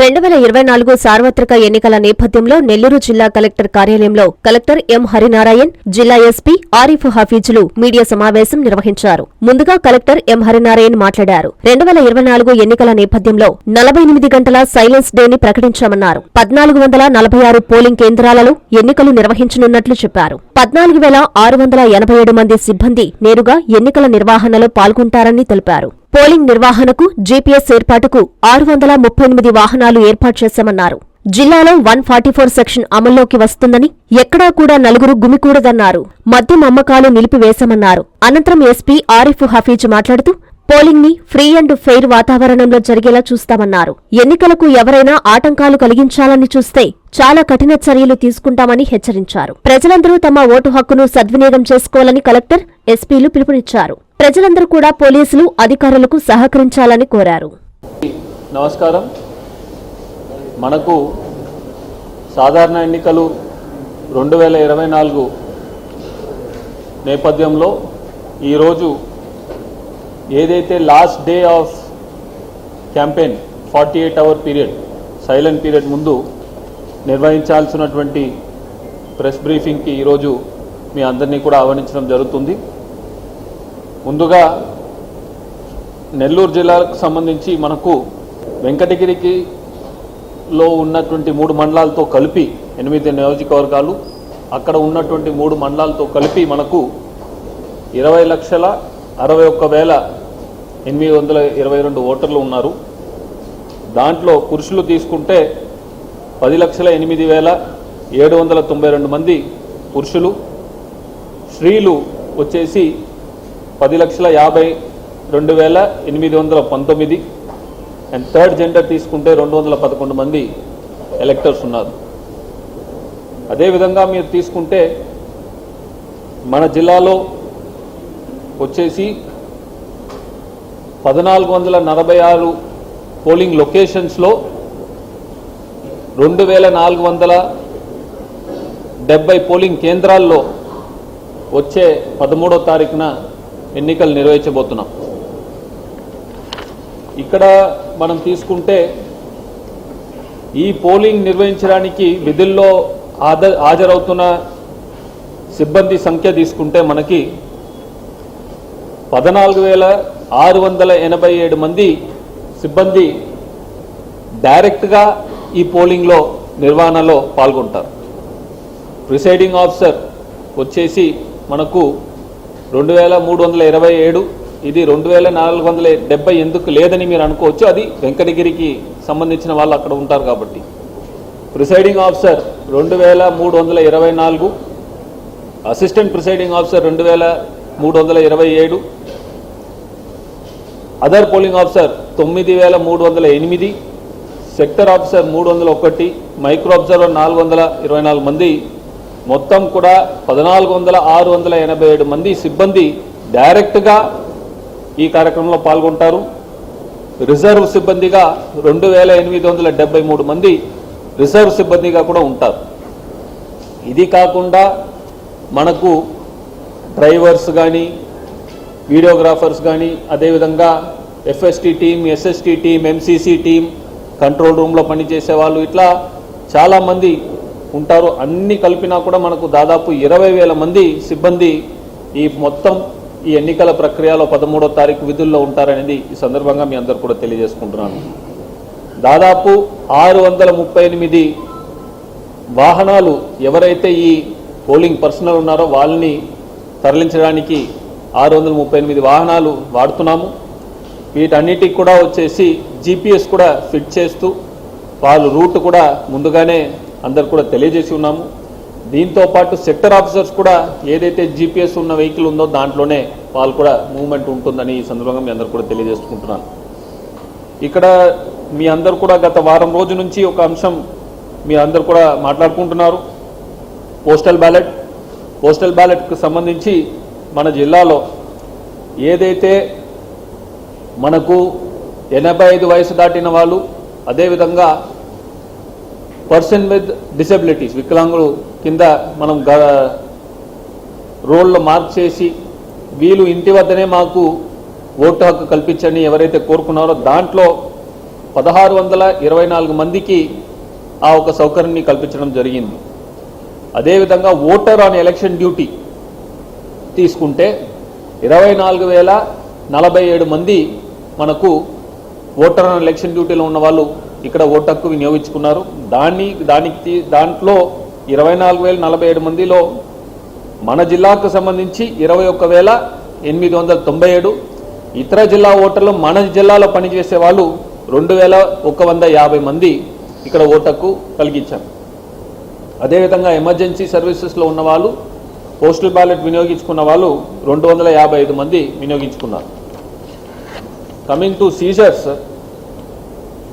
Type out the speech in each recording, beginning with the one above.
రెండు వేల ఇరవై నాలుగు సార్వత్రిక ఎన్నికల నేపథ్యంలో నెల్లూరు జిల్లా కలెక్టర్ కార్యాలయంలో కలెక్టర్ ఎం హరినారాయణ్ జిల్లా ఎస్పీ ఆరిఫ్ హఫీజులు మీడియా సమావేశం నిర్వహించారు. ముందుగా కలెక్టర్ ఎం హరినారాయణ్ మాట్లాడారు. రెండు వేల ఇరవై నాలుగు ఎన్నికల నేపథ్యంలో నలభై ఎనిమిది గంటల సైలెన్స్ డేని ప్రకటించామన్నారు. పద్నాలుగు వందల నలభై ఆరు పోలింగ్ కేంద్రాలలో ఎన్నికలు నిర్వహించనున్నట్లు చెప్పారు. పద్నాలుగు వేల ఆరు వందల ఎనభై ఏడు మంది సిబ్బంది నేరుగా ఎన్నికల నిర్వహణలో పాల్గొంటారని తెలిపారు. పోలింగ్ నిర్వహణకు జీపీఎస్ ఏర్పాటుకు ఆరు వందల ముప్పై ఎనిమిది వాహనాలు ఏర్పాటు చేశామన్నారు. జిల్లాలో వన్ ఫార్టీ ఫోర్ సెక్షన్ అమల్లోకి వస్తుందని ఎక్కడా కూడా నలుగురు గుమికూడదన్నారు. మద్యం అమ్మకాలు నిలిపివేశామన్నారు. అనంతరం ఎస్పీ ఆరిఫ్ హఫీజ్ మాట్లాడుతూ పోలింగ్ని ఫ్రీ అండ్ ఫెయిర్ వాతావరణంలో జరిగేలా చూస్తామన్నారు. ఎన్నికలకు ఎవరైనా ఆటంకాలు కలిగించాలని చూస్తే చాలా కఠిన చర్యలు తీసుకుంటామని హెచ్చరించారు. ప్రజలందరూ తమ ఓటు హక్కును సద్వినియోగం చేసుకోవాలని కలెక్టర్ ఎస్పీలు పిలుపునిచ్చారు. ప్రజలందరూ కూడా పోలీసులు అధికారులకు సహకరించాలని కోరారు. నమస్కారం. మనకు సాధారణ ఎన్నికలు రెండు వేల ఇరవై నాలుగు నేపథ్యంలో ఈరోజు ఏదైతే last day of campaign forty eight hour period silent period ముందు నిర్వహించాల్సినటువంటి ప్రెస్ బ్రీఫింగ్కి ఈరోజు మీ అందరినీ కూడా ఆహ్వానించడం జరుగుతుంది. ముందుగా నెల్లూరు జిల్లాకు సంబంధించి మనకు వెంకటగిరికి లో ఉన్నటువంటి మూడు మండలాలతో కలిపి ఎనిమిది నియోజకవర్గాలు అక్కడ ఉన్నటువంటి మూడు మండలాలతో కలిపి మనకు ఇరవై లక్షల అరవై ఒక్క వేల ఎనిమిది వందల ఇరవై రెండు ఓటర్లు ఉన్నారు. దాంట్లో పురుషులు తీసుకుంటే పది లక్షల ఎనిమిది వేల ఏడు వందల తొంభై రెండు మంది పురుషులు. స్త్రీలు వచ్చేసి పది లక్షల యాభై రెండు వేల ఎనిమిది వందల పంతొమ్మిది. అండ్ థర్డ్ జెండర్ తీసుకుంటే రెండు వందల పదకొండు మంది ఎలక్టర్స్ ఉన్నారు. అదేవిధంగా మీరు తీసుకుంటే మన జిల్లాలో వచ్చేసి పద్నాలుగు వందల నలభై ఆరు పోలింగ్ లొకేషన్స్లో రెండు వేల నాలుగు వందల డెబ్బై పోలింగ్ కేంద్రాల్లో వచ్చే పదమూడో తారీఖున ఎన్నికలు నిర్వహించబోతున్నాం. ఇక్కడ మనం తీసుకుంటే ఈ పోలింగ్ నిర్వహించడానికి విధుల్లో హాజరవుతున్న సిబ్బంది సంఖ్య తీసుకుంటే మనకి పద్నాలుగు వేల ఆరు వందల ఎనభై ఏడు మంది సిబ్బంది డైరెక్ట్గా ఈ పోలింగ్లో నిర్వహణలో పాల్గొంటారు. ప్రిసైడింగ్ ఆఫీసర్ వచ్చేసి మనకు రెండు వేల మూడు వందల ఇరవై ఏడు ఇది రెండు వేల నాలుగు వందల డెబ్బై ఎందుకు లేదని మీరు అనుకోవచ్చు అది వెంకటగిరికి సంబంధించిన వాళ్ళు అక్కడ ఉంటారు కాబట్టి. ప్రిసైడింగ్ ఆఫీసర్ రెండు వేల మూడు వందల ఇరవై నాలుగు అసిస్టెంట్ ప్రిసైడింగ్ ఆఫీసర్ రెండు వేల మూడు వందల ఇరవై ఏడు అదర్ పోలింగ్ ఆఫీసర్ తొమ్మిది వేల మూడు వందల ఎనిమిది. సెక్టర్ ఆఫీసర్ మూడు వందల ఒకటి. మైక్రో అబ్జర్వర్ నాలుగు వందల ఇరవై నాలుగు మంది. మొత్తం కూడా పద్నాలుగు వందల ఆరు వందల ఎనభై ఏడు మంది సిబ్బంది డైరెక్ట్గా ఈ కార్యక్రమంలో పాల్గొంటారు. రిజర్వ్ సిబ్బందిగా రెండు వేల ఎనిమిది వందల డెబ్బై మూడు మంది రిజర్వ్ సిబ్బందిగా కూడా ఉంటారు. ఇది కాకుండా మనకు డ్రైవర్స్ కానీ వీడియోగ్రాఫర్స్ కానీ అదేవిధంగా FST team SST team MCC team control రూమ్లో పనిచేసే వాళ్ళు ఇట్లా చాలామంది ఉంటారు. అన్ని కలిపినా కూడా మనకు దాదాపు ఇరవై వేల మంది సిబ్బంది ఈ మొత్తం ఈ ఎన్నికల ప్రక్రియలో పదమూడో తారీఖు విధుల్లో ఉంటారనేది ఈ సందర్భంగా మీ అందరు కూడా తెలియజేసుకుంటున్నాను. దాదాపు ఆరు వందల ముప్పై ఎనిమిది వాహనాలు ఎవరైతే ఈ పోలింగ్ పర్సనల్ ఉన్నారో వాళ్ళని తరలించడానికి ఆరు వందల ముప్పై ఎనిమిది వాహనాలు వాడుతున్నాము. వీటన్నిటికి కూడా వచ్చేసి జీపీఎస్ కూడా ఫిట్ చేస్తూ వాళ్ళు రూట్ కూడా ముందుగానే అందరు కూడా తెలియజేసి ఉన్నాము. దీంతో పాటు సెక్టర్ ఆఫీసర్స్ కూడా ఏదైతే జీపీఎస్ ఉన్న వెహికల్ ఉందో దాంట్లోనే వాళ్ళు కూడా మూవ్మెంట్ ఉంటుందని ఈ సందర్భంగా మీ అందరు కూడా తెలియజేసుకుంటున్నాను. ఇక్కడ మీ అందరు కూడా గత వారం రోజు నుంచి ఒక అంశం మీ అందరు కూడా మాట్లాడుకుంటున్నారు. Postal ballot. పోస్టల్ బ్యాలెట్కు సంబంధించి మన జిల్లాలో ఏదైతే మనకు ఎనభై ఐదు వయసు దాటిన వాళ్ళు అదేవిధంగా పర్సన్ విత్ డిసెబిలిటీస్ వికలాంగులు కింద మనం గ రోల్లో మార్క్ చేసి వీళ్ళు ఇంటి వద్దనే మాకు ఓటు హక్కు కల్పించని ఎవరైతే కోరుకున్నారో దాంట్లో పదహారు వందల ఇరవై నాలుగు మందికి ఆ ఒక సౌకర్యాన్ని కల్పించడం జరిగింది. అదేవిధంగా ఓటర్ ఆన్ ఎలక్షన్ డ్యూటీ తీసుకుంటే ఇరవై నాలుగు వేల నలభై ఏడు మంది మనకు ఓటర్ ఎలక్షన్ డ్యూటీలో ఉన్న వాళ్ళు ఇక్కడ ఓటు హక్కు వినియోగించుకున్నారు. దాన్ని దానికి తీ- దాంట్లో ఇరవై నాలుగు వేల నలభై ఏడు మందిలో మన జిల్లాకు సంబంధించి ఇరవై ఒక్క వేల ఎనిమిది వందల తొంభై ఏడు ఇతర జిల్లా ఓటర్లు మన జిల్లాలో పనిచేసే వాళ్ళు రెండు వేల ఒక వంద యాభై మంది ఇక్కడ ఓటకు కలిగించారు అదేవిధంగా ఎమర్జెన్సీ సర్వీసెస్లో ఉన్న వాళ్ళు పోస్టల్ బ్యాలెట్ వినియోగించుకున్న వాళ్ళు రెండు వందల యాభై ఐదు మంది వినియోగించుకున్నారు. కమింగ్ టు సీజర్స్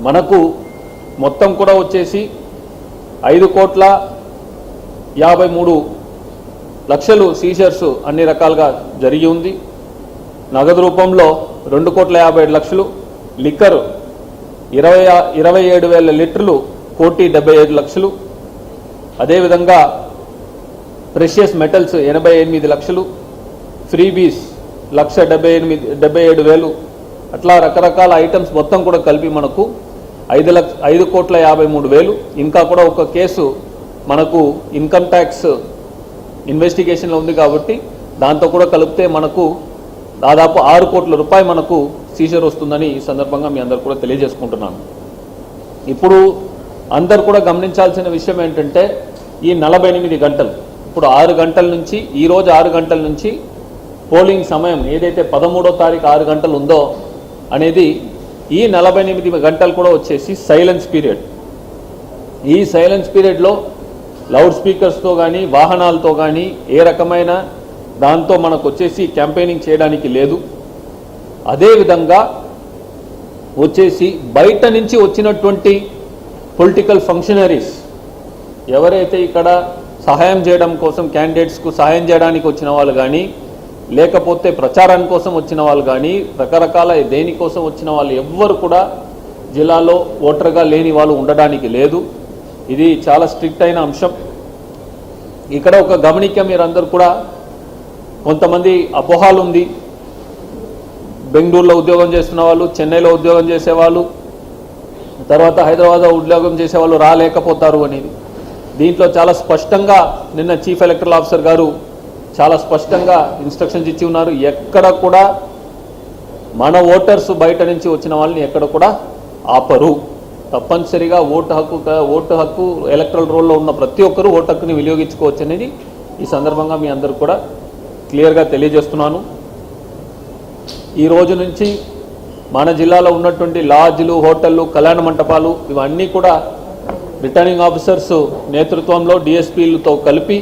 మనకు మొత్తం కూడా వచ్చేసి ఐదు కోట్ల యాభై మూడు లక్షలు సీజర్స్ అన్ని రకాలుగా జరిగి ఉంది. నగదు రూపంలో రెండు కోట్ల యాభై ఏడు లక్షలు లిక్కర్ ఇరవై ఇరవై ఏడు వేల లీటర్లు కోటి డెబ్బై ఐదు లక్షలు. అదేవిధంగా ప్రెషియస్ మెటల్స్ ఎనభై ఎనిమిది లక్షలు ఫ్రీబీస్ లక్ష డెబ్బై ఎనిమిది డెబ్బై ఏడు వేలు. అట్లా రకరకాల ఐటమ్స్ మొత్తం కూడా కలిపి మనకు ఐదు లక్ష ఐదు కోట్ల యాభై మూడు వేలు. ఇంకా కూడా ఒక కేసు మనకు ఇన్కమ్ ట్యాక్స్ ఇన్వెస్టిగేషన్లో ఉంది కాబట్టి దాంతో కూడా కలిపితే మనకు దాదాపు ఆరు కోట్ల రూపాయలు మనకు సీజర్ వస్తుందని ఈ సందర్భంగా మీ అందరు కూడా తెలియజేసుకుంటున్నాను. ఇప్పుడు అందరు కూడా గమనించాల్సిన విషయం ఏంటంటే ఈ నలభై ఎనిమిది గంటలు ఇప్పుడు ఆరు గంటల నుంచి ఈ రోజు ఆరు గంటల నుంచి పోలింగ్ సమయం ఏదైతే పదమూడో తారీఖు ఆరు గంటలు ఉందో అనేది ఈ నలభై ఎనిమిది గంటలు కూడా వచ్చేసి సైలెన్స్ పీరియడ్. ఈ సైలెన్స్ పీరియడ్లో లౌడ్ స్పీకర్స్తో కానీ వాహనాలతో కానీ ఏ రకమైన దాంతో మనకు వచ్చేసి క్యాంపెయినింగ్ చేయడానికి లేదు. అదేవిధంగా వచ్చేసి బయట నుంచి వచ్చినటువంటి పొలిటికల్ ఫంక్షనరీస్ ఎవరైతే ఇక్కడ సహాయం చేయడం కోసం క్యాండిడేట్స్కు సహాయం చేయడానికి వచ్చిన వాళ్ళు కానీ లేకపోతే ప్రచారం కోసం వచ్చిన వాళ్ళు కానీ రకరకాల దేనికోసం వచ్చిన వాళ్ళు ఎవ్వరు కూడా జిల్లాలో ఓటర్గా లేని వాళ్ళు ఉండడానికి లేదు. ఇది చాలా స్ట్రిక్ట్ అయిన అంశం. ఇక్కడ ఒక గమనిక మీరందరూ కూడా కొంతమంది అపోహాలు ఉంది బెంగళూరులో ఉద్యోగం చేస్తున్న వాళ్ళు చెన్నైలో ఉద్యోగం చేసేవాళ్ళు తర్వాత హైదరాబాద్లో ఉద్యోగం చేసేవాళ్ళు రాలేకపోతారు అనేది. దీంట్లో చాలా స్పష్టంగా నిన్న చీఫ్ ఎలక్టరల్ ఆఫీసర్ గారు చాలా స్పష్టంగా ఇన్స్ట్రక్షన్స్ ఇచ్చి ఉన్నారు. ఎక్కడ కూడా మన ఓటర్స్ బయట నుంచి వచ్చిన వాళ్ళని ఎక్కడ కూడా ఆపరు. తప్పనిసరిగా ఓటు హక్కు ఓటు హక్కు ఎలక్ట్రల్ రోల్లో ఉన్న ప్రతి ఒక్కరూ ఓటు హక్కుని వినియోగించుకోవచ్చు అనేది ఈ సందర్భంగా మీ అందరు కూడా క్లియర్గా తెలియజేస్తున్నాను. ఈ రోజు నుంచి మన జిల్లాలో ఉన్నటువంటి లాడ్జ్లు హోటళ్ళు కళ్యాణ మంటపాలు ఇవన్నీ కూడా రిటర్నింగ్ ఆఫీసర్స్ నేతృత్వంలో డిఎస్పీలతో కలిపి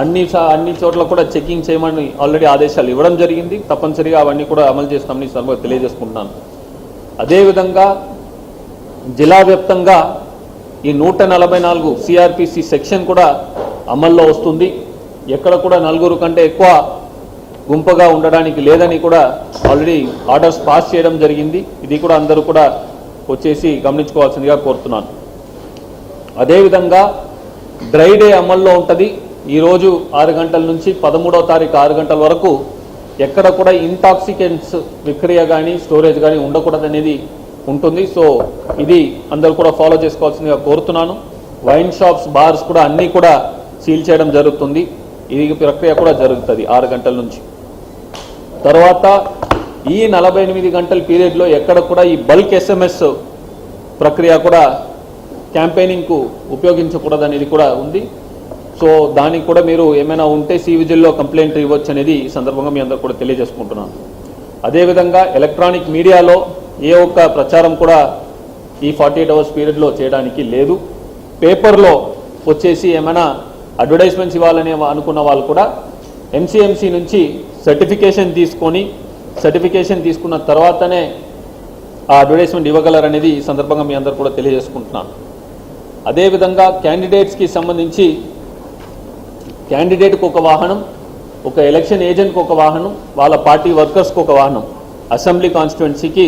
అన్ని అన్ని చోట్ల కూడా చెకింగ్ చేయమని ఆల్రెడీ ఆదేశాలు ఇవ్వడం జరిగింది. తప్పనిసరిగా అవన్నీ కూడా అమలు చేస్తామని సందర్భంగా తెలియజేసుకుంటున్నాను. అదేవిధంగా జిల్లా వ్యాప్తంగా ఈ నూట నలభై నాలుగు సిఆర్పిసి సెక్షన్ కూడా అమల్లో వస్తుంది. ఎక్కడ కూడా నలుగురు కంటే ఎక్కువ గుంపుగా ఉండడానికి లేదని కూడా ఆల్రెడీ ఆర్డర్స్ పాస్ చేయడం జరిగింది. ఇది కూడా అందరూ కూడా వచ్చేసి గమనించుకోవాల్సిందిగా కోరుతున్నాను. అదేవిధంగా డ్రై డే అమల్లో ఉంటుంది. ఈరోజు ఆరు గంటల నుంచి పదమూడవ తారీఖు ఆరు గంటల వరకు ఎక్కడ కూడా ఇంటాక్సికెంట్స్ విక్రియ కానీ స్టోరేజ్ కానీ ఉండకూడదు అనేది ఉంటుంది. సో ఇది అందరూ కూడా ఫాలో చేసుకోవాల్సిందిగా కోరుతున్నాను. వైన్ షాప్స్ బార్స్ కూడా అన్నీ కూడా సీల్ చేయడం జరుగుతుంది. ఇది ప్రక్రియ కూడా జరుగుతుంది ఆరు గంటల నుంచి. తర్వాత ఈ నలభై ఎనిమిది గంటల పీరియడ్లో ఎక్కడ కూడా ఈ బల్క్ ఎస్ఎంఎస్ ప్రక్రియ కూడా క్యాంపెయినింగ్కు ఉపయోగించకూడదు అనేది కూడా ఉంది. సో దానికి కూడా మీరు ఏమైనా ఉంటే సి విజిల్లో కంప్లైంట్ ఇవ్వచ్చు అనేది ఈ సందర్భంగా మీ అందరు కూడా తెలియజేసుకుంటున్నాను. అదేవిధంగా ఎలక్ట్రానిక్ మీడియాలో ఏ ఒక్క ప్రచారం కూడా ఈ ఫార్టీ ఎయిట్ అవర్స్ పీరియడ్లో చేయడానికి లేదు. పేపర్లో వచ్చేసి ఏమైనా అడ్వర్టైజ్మెంట్స్ ఇవ్వాలని అనుకున్న వాళ్ళు కూడా ఎంసీఎంసీ నుంచి సర్టిఫికేషన్ తీసుకొని సర్టిఫికేషన్ తీసుకున్న తర్వాతనే ఆ అడ్వర్టైజ్మెంట్ ఇవ్వగలరనేది ఈ సందర్భంగా మీ అందరు కూడా తెలియజేసుకుంటున్నాను. అదేవిధంగా క్యాండిడేట్స్కి సంబంధించి క్యాండిడేట్కి ఒక వాహనం ఒక ఎలక్షన్ ఏజెంట్కి ఒక వాహనం వాళ్ళ పార్టీ వర్కర్స్కి ఒక వాహనం అసెంబ్లీ కాన్స్టిట్యున్సీకి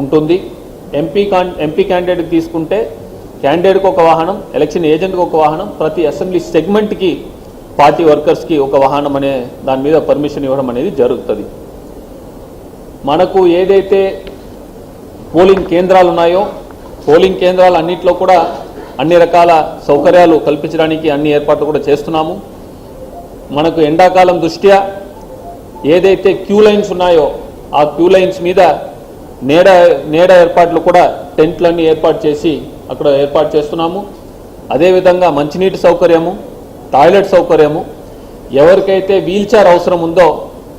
ఉంటుంది. ఎంపీ కాన్ ఎంపీ క్యాండిడేట్ తీసుకుంటే క్యాండిడేట్కి ఒక వాహనం ఎలక్షన్ ఏజెంట్కి ఒక వాహనం ప్రతి అసెంబ్లీ సెగ్మెంట్కి పార్టీ వర్కర్స్కి ఒక వాహనం అనే దాని మీద పర్మిషన్ ఇవ్వడం అనేది జరుగుతుంది. మనకు ఏదైతే పోలింగ్ కేంద్రాలు ఉన్నాయో పోలింగ్ కేంద్రాలు అన్నింటిలో కూడా అన్ని రకాల సౌకర్యాలు కల్పించడానికి అన్ని ఏర్పాట్లు కూడా చేస్తున్నాము. మనకు ఎండాకాలం దృష్ట్యా ఏదైతే క్యూ లైన్స్ ఉన్నాయో ఆ క్యూ లైన్స్ మీద నీడ నీడ ఏర్పాట్లు కూడా టెంట్లన్నీ ఏర్పాటు చేసి అక్కడ ఏర్పాటు చేస్తున్నాము. అదేవిధంగా మంచినీటి సౌకర్యము టాయిలెట్ సౌకర్యము ఎవరికైతే వీల్ చైర్ అవసరం ఉందో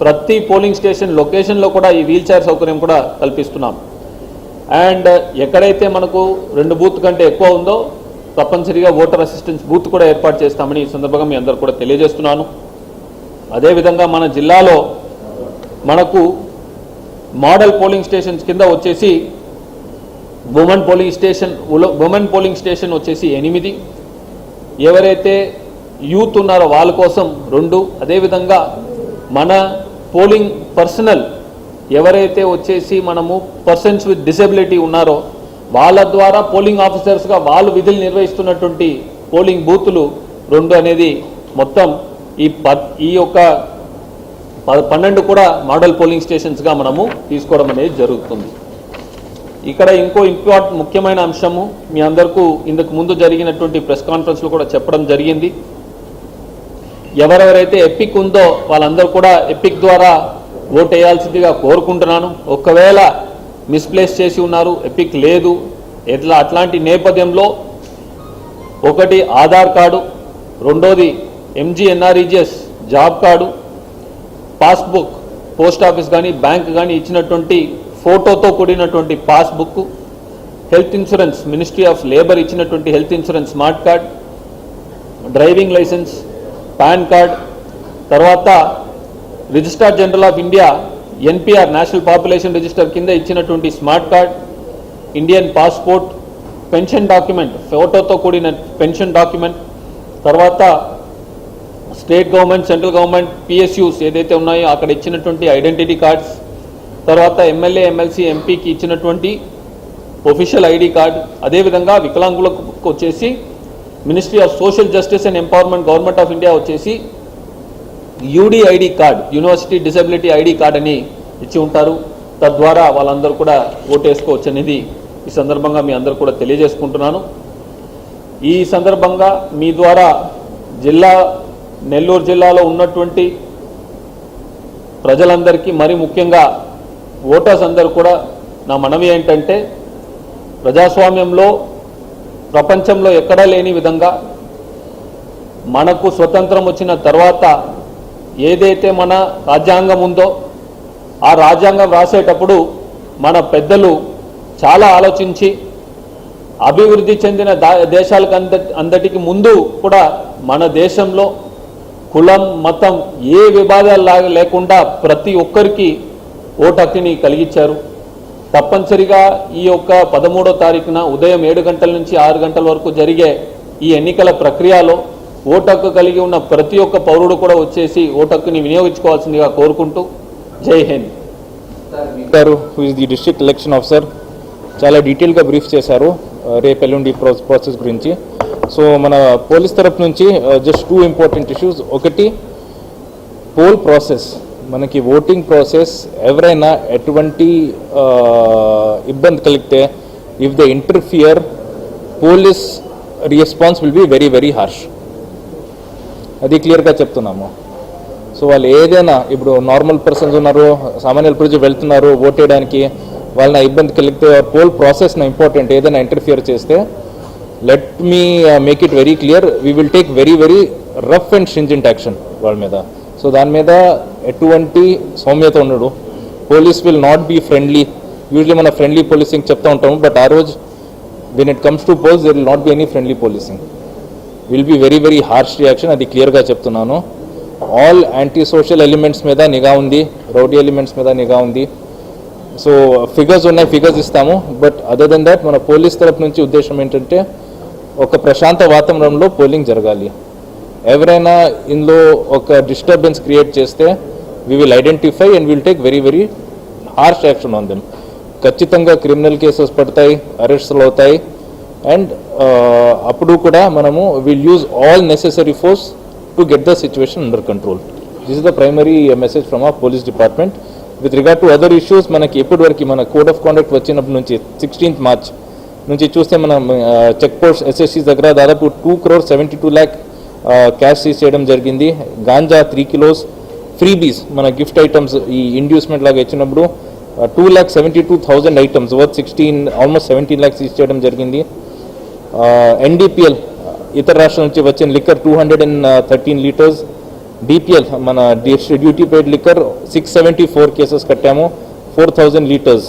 ప్రతి పోలింగ్ స్టేషన్ లొకేషన్లో కూడా ఈ వీల్ చైర్ సౌకర్యం కూడా కల్పిస్తున్నాం. అండ్ ఎక్కడైతే మనకు రెండు బూత్ కంటే ఎక్కువ ఉందో తప్పనిసరిగా ఓటర్ అసిస్టెన్స్ బూత్ కూడా ఏర్పాటు చేస్తామని ఈ సందర్భంగా మీ అందరు కూడా తెలియజేస్తున్నాను. అదేవిధంగా మన జిల్లాలో మనకు మోడల్ పోలింగ్ స్టేషన్స్ కింద వచ్చేసి women polling station women polling station వచ్చేసి ఎనిమిది. ఎవరైతే యూత్ ఉన్నారో వాళ్ళ కోసం రెండు. అదేవిధంగా మన పోలింగ్ పర్సనల్ ఎవరైతే వచ్చేసి మనము పర్సన్స్ విత్ డిసెబిలిటీ ఉన్నారో వాళ్ళ ద్వారా పోలింగ్ ఆఫీసర్స్గా వాళ్ళు విధులు నిర్వహిస్తున్నటువంటి పోలింగ్ బూతులు రెండు అనేది మొత్తం ఈ ఈ యొక్క పన్నెండు కూడా మోడల్ పోలింగ్ స్టేషన్స్గా మనము తీసుకోవడం అనేది జరుగుతుంది. ఇక్కడ ఇంకో ఇంపార్టెంట్ ముఖ్యమైన అంశము మీ అందరికీ ఇందుకు ముందు జరిగినటువంటి ప్రెస్ కాన్ఫరెన్స్లో కూడా చెప్పడం జరిగింది. ఎవరెవరైతే ఎపిక్ ఉందో వాళ్ళందరూ కూడా ఎపిక్ ద్వారా ఓట్ వేయాల్సిందిగా కోరుకుంటున్నాను. ఒకవేళ మిస్ప్లేస్ చేసి ఉన్నారు ఎపిక్ లేదు. ఎట్లా? అట్లాంటి నేపథ్యంలో ఒకటి ఆధార్ కార్డు రెండోది MGNREGS job card passbook post office కానీ బ్యాంక్ కానీ ఇచ్చినటువంటి ఫోటోతో కూడినటువంటి passbook health insurance ministry of labour ఇచ్చినటువంటి health insurance smart card driving licence PAN card తర్వాత registrar general of India NPR national population register కింద ఇచ్చినటువంటి smart card Indian passport pension document ఫోటోతో కూడిన పెన్షన్ డాక్యుమెంట్ తర్వాత state government central government PSUs ఏదైతే ఉన్నాయో అక్కడ ఇచ్చినటువంటి ఐడెంటిటీ కార్డ్స్ తర్వాత ఎమ్మెల్యే ఎమ్మెల్సీ ఎంపీకి ఇచ్చినటువంటి ఒఫీషియల్ ఐడి కార్డ్ అదేవిధంగా వికలాంగులకు వచ్చేసి ministry of social justice and empowerment government of India వచ్చేసి UDID card university disability ID card అని ఇచ్చి ఉంటారు. తద్వారా వాళ్ళందరూ కూడా ఓటేసుకోవచ్చు అనేది ఈ సందర్భంగా మీ అందరూ కూడా తెలియజేసుకుంటున్నాను. ఈ సందర్భంగా మీ ద్వారా జిల్లా నెల్లూరు జిల్లాలో ఉన్నటువంటి ప్రజలందరికీ మరి ముఖ్యంగా ఓటర్స్ అందరూ కూడా నా మనవి ఏంటంటే ప్రజాస్వామ్యంలో ప్రపంచంలో ఎక్కడా లేని విధంగా మనకు స్వతంత్రం వచ్చిన తర్వాత ఏదైతే మన రాజ్యాంగం ఉందో ఆ రాజ్యాంగం రాసేటప్పుడు మన పెద్దలు చాలా ఆలోచించి అభివృద్ధి చెందిన దేశాలకు అంద అందటికి ముందు కూడా మన దేశంలో కులం మతం ఏ విభాదాలు లేకుండా ప్రతి ఒక్కరికి ఓటు హక్కుని కలిగించారు. తప్పనిసరిగా ఈ యొక్క పదమూడో తారీఖున ఉదయం ఏడు గంటల నుంచి ఆరు గంటల వరకు జరిగే ఈ ఎన్నికల ప్రక్రియలో ఓటు హక్కు కలిగి ఉన్న ప్రతి ఒక్క పౌరుడు కూడా వచ్చేసి ఓటు హక్కుని వినియోగించుకోవాల్సిందిగా కోరుకుంటూ జై హింద్. గారు who is the district election officer చాలా డీటెయిల్గా బ్రీఫ్ చేశారు uh, రేపు ఎల్లుండి ప్రాసెస్ గురించి. సో మన పోలీస్ తరఫు నుంచి జస్ట్ టూ ఇంపార్టెంట్ ఇష్యూస్ ఒకటి పోల్ ప్రాసెస్ మనకి ఓటింగ్ ప్రాసెస్ ఎవరైనా ఎటువంటి uh, ఇబ్బంది కలిగితే if the interfere police response will be very very harsh అది క్లియర్గా చెప్తున్నాము. సో వాళ్ళు ఏదైనా ఇప్పుడు నార్మల్ పర్సన్స్ ఉన్నారు సామాన్యుల ప్రజలు వెళ్తున్నారు ఓట్ వేయడానికి వాళ్ళని ఇబ్బంది కలిగితే పోల్ ప్రాసెస్ ఇంపార్టెంట్ ఏదైనా ఇంటర్ఫియర్ చేస్తే let me make it very clear we will take very very rough and stringent action వాళ్ళ మీద. సో దాని మీద ఎటువంటి సౌమ్యత ఉండడు. Police will not be friendly usually మన ఫ్రెండ్లీ పోలీసింగ్ చెప్తూ ఉంటాము బట్ ఆ రోజు when it comes to polls there will not be any friendly policing will be very very harsh reaction అది క్లియర్గా చెప్తున్నాను. ఆల్ యాంటీ సోషల్ ఎలిమెంట్స్ మీద నిఘా ఉంది రౌడీ ఎలిమెంట్స్ మీద నిఘా ఉంది. సో ఫిగర్స్ ఉన్నాయి ఫిగర్స్ ఇస్తాము. బట్ అదర్ దెన్ దాట్ మన పోలీస్ తరపు నుంచి ఉద్దేశం ఏంటంటే ఒక ప్రశాంత వాతావరణంలో పోలింగ్ జరగాలి. ఎవరైనా ఇందులో ఒక డిస్టర్బెన్స్ క్రియేట్ చేస్తే we will identify and will take very very harsh action on them ఖచ్చితంగా క్రిమినల్ కేసెస్ పడతాయి అరెస్ట్లు అవుతాయి అండ్ అప్పుడు కూడా మనము will use all necessary force to get the situation under control this is the primary message from ఆ police department with regard to other issues మనకి ఎప్పటి వరకు మన కోడ్ ఆఫ్ కాండక్ట్ వచ్చినప్పటి నుంచి సిక్స్టీన్త్ మార్చ్ నుంచి చూస్తే మన చెక్ పోస్ట్ ఎస్ఎస్సీ దగ్గర దాదాపు two crore seventy two lakh cash seize చేయడం జరిగింది. గాంజా త్రీ కిలోస్ ఫ్రీబీస్ మన గిఫ్ట్ ఐటమ్స్ ఈ ఇండ్యూస్మెంట్ లాగా ఇచ్చినప్పుడు two lakh seventy two thousand items worth sixteen almost seventeen lakhs seize చేయడం జరిగింది. ఎన్డీపీఎల్ ఇతర రాష్ట్రాల నుంచి వచ్చిన liquor two hundred and thirteen litres. DPL మన duty paid liquor six seventy four cases కట్టాము. ఫోర్ థౌజండ్ లీటర్స్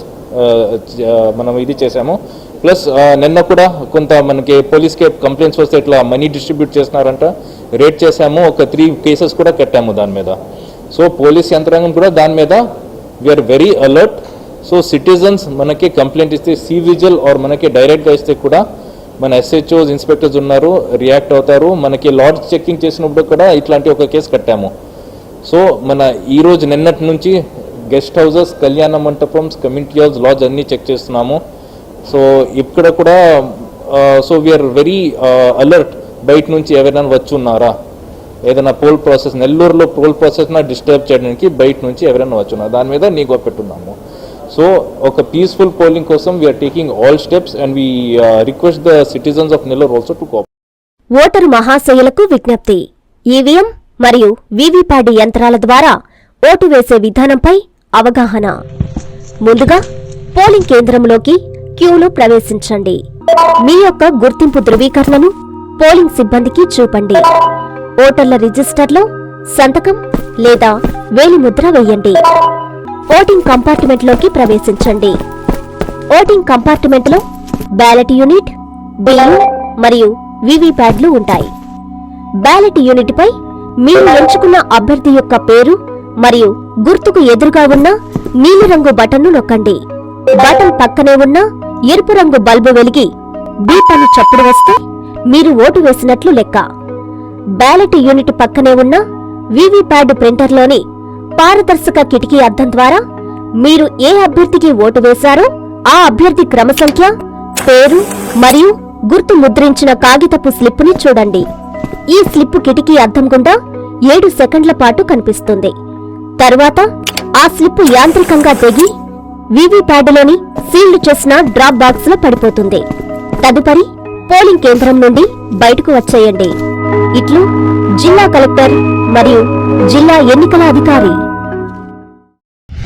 మనం ఇది చేసాము ప్లస్ నిన్న కూడా కొంత మనకి పోలీస్కి కంప్లైంట్స్ వస్తే ఇట్లా మనీ డిస్ట్రిబ్యూట్ చేస్తున్నారంట. రేట్ చేసాము ఒక త్రీ కేసెస్ కూడా కట్టాము దాని మీద. సో పోలీస్ యంత్రాంగం కూడా దాని మీద we're very alert so citizens మనకి కంప్లైంట్ ఇస్తే సి విజిల్ ఆర్ మనకి డైరెక్ట్గా ఇస్తే కూడా మన ఎస్హెచ్ఓస్ ఇన్స్పెక్టర్స్ ఉన్నారు రియాక్ట్ అవుతారు. మనకి లాడ్జ్ చెక్కింగ్ చేసినప్పుడు కూడా ఇట్లాంటి ఒక కేసు కట్టాము. సో మన ఈరోజు నిన్నటి నుంచి గెస్ట్ హౌసెస్ కళ్యాణ మంటపమ్స్ కమ్యూనిటీ హౌస్ లాడ్జ్ అన్నీ చెక్ చేస్తున్నాము. సో ఇక్కడ కూడా సో వీఆర్ వెరీ అలర్ట్ బయట నుంచి ఎవరైనా వచ్చి ఉన్నారా ఏదైనా పోల్ ప్రాసెస్ నెల్లూరులో పోల్ ప్రాసెస్న డిస్టర్బ్ చేయడానికి బయట నుంచి ఎవరైనా వచ్చున్నారు? దాని మీద నీకు పెట్టున్నాము. సో ఒక పీస్ఫుల్ పోలింగ్ కోసం we're taking all steps and we request the citizens of Nellore also to cope voter మహాశయులకు విజ్ఞప్తి. ఈవీఎం మరియు వీవీప్యాడ్ యంత్రాల ద్వారా ఓటు వేసే విధానంపై అవగాహన. ముందుగా పోలింగ్ కేంద్రంలోకి క్యూలో ప్రవేశించండి. మీ యొక్క గుర్తింపు ధృవీకరణను పోలింగ్ సిబ్బందికి చూపండి. ఓటర్ల రిజిస్టర్లో సంతకం లేదా వేలిముద్ర వేయండి. ఓటింగ్ కంపార్ట్మెంట్లోకి ప్రవేశించండి. ఓటింగ్ కంపార్ట్మెంట్లో బ్యాలెట్ యూనిట్ బిల్లు మరియు వివిప్యాడ్లు ఉంటాయి. బ్యాలెట్ యూనిట్ పై మీరు ఎంచుకున్న అభ్యర్థి యొక్క పేరు మరియు గుర్తుకు ఎదురుగా ఉన్న నీలిరంగు బటన్ను నొక్కండి. బటన్ పక్కనే ఉన్న ఎరుపు రంగు బల్బు వెలిగి బీప్ అని చప్పుడు వస్తే మీరు ఓటు వేసినట్లు లెక్క. బ్యాలెట్ యూనిట్ పక్కనే ఉన్న వివిప్యాడ్ ప్రింటర్లోని పారదర్శక కిటికీ అద్దం ద్వారా మీరు ఏ అభ్యర్థికి ఓటు వేశారో ఆ అభ్యర్థి క్రమ సంఖ్య పేరు మరియు గుర్తు ముద్రించిన కాగితపు స్లిప్పుని చూడండి. ఈ స్లిప్పు కిటికీ అద్దం గుండా ఏడు సెకండ్ల పాటు కనిపిస్తుంది. తరువాత ఆ స్లిప్పు యాంత్రికంగా తెగి వివిప్యాడ్లోని సీల్డ్ చేసిన డ్రాప్ బాక్స్లో పడిపోతుంది. తదుపరి పోలింగ్ కేంద్రం నుండి బయటకు వచ్చేయండి. ఇట్లు జిల్లా కలెక్టర్ మరియు జిల్లా ఎన్నికల అధికారి